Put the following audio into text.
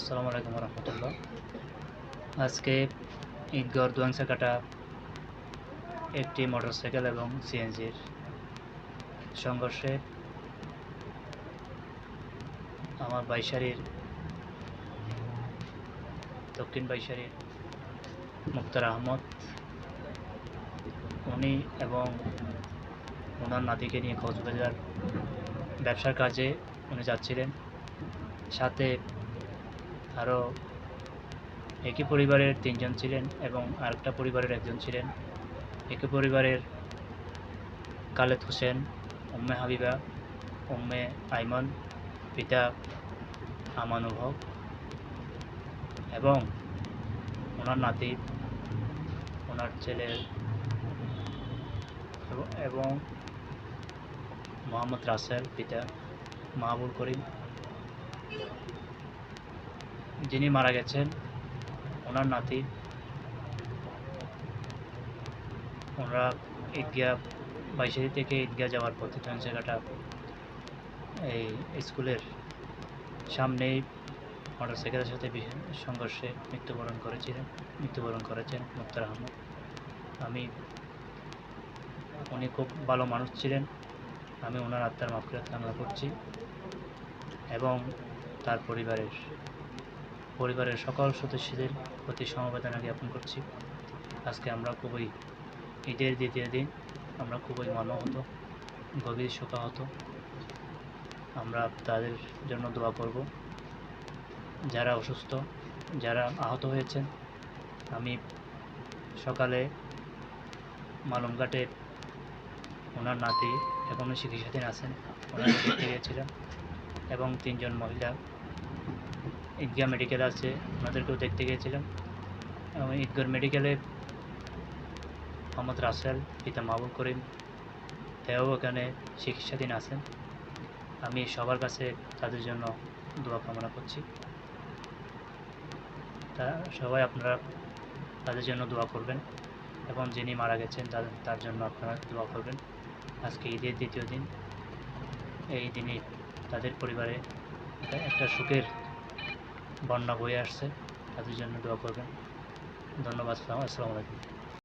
আসসালামু আলাইকুম রহমতুল্লাহ আজকে ঈদগড় দুয়াংশাকাটা একটি মোটরসাইকেল এবং সিএনজির সংঘর্ষে আমার বাইশারির দক্ষিণ বাইশারির মুক্তার আহমদ, উনি এবং ওনার নাতিকে নিয়ে কক্সবাজার ব্যবসার কাজে উনি যাচ্ছিলেন। সাথে আরও একই পরিবারের তিনজন ছিলেন এবং আরেকটা পরিবারের একজন ছিলেন। একই পরিবারের কালেদ হোসেন, উম্মে হাবিবা, উম্মে আইমান, পিতা আমানুল হক এবং ওনার নাতি, ওনার ছেলের এবং- মোহাম্মদ রাসেল, পিতা মাহবুল করিম। যিনি মারা গেছেন, ওনার নাতি। ওনারা ঈদগাহ বাইশারি থেকে ঈদগাহ যাওয়ার পথে জায়গাটা এই স্কুলের সামনেই মোটরসাইকেলের সাথে সংঘর্ষে মৃত্যুবরণ করেছিলেন, মৃত্যুবরণ করেছেন মুক্তার আহমদ। আমি, উনি খুব ভালো মানুষ ছিলেন। আমি ওনার আত্মার মাফিরাত কামনা করছি। এবং তার পরিবারের পরিবারের সকল সদস্যদের প্রতি সমবেদনা জ্ঞাপন করছি। আজকে আমরা খুবই ঈদের দ্বিতীয় দিন, আমরা খুবই মর্মাহত গভীর শোকাহত। আমরা তাদের জন্য দোয়া করব। যারা অসুস্থ, যারা আহত হয়েছেন, আমি সকালে মালমঘাটে ওনার নাতি এখনও চিকিৎসাধীন আছেন ওনাকে দেখতে গিয়েছিলাম এবং তিনজন মহিলা ঈদগাহ মেডিকেল আছে, ওনাদেরকেও দেখতে গিয়েছিলাম। এবং ঈদগাহ মেডিকেলে মোহাম্মদ রাসেল, পিতা মাহবুব করিম, তেও এখানে চিকিৎসাধীন আছেন। আমি সবার কাছে তাদের জন্য দোয়া কামনা করছি। তা সবাই আপনারা তাদের জন্য দোয়া করবেন এবং যিনি মারা গেছেন তার জন্য আপনারা দোয়া করবেন। আজকে ঈদের দ্বিতীয় দিন, এই দিনে তাদের পরিবারে একটা সুখের বন্যা বয়ে আসছে। তাদের জন্য দোয়া করবেন। ধন্যবাদ আসসালামু আলাইকুম।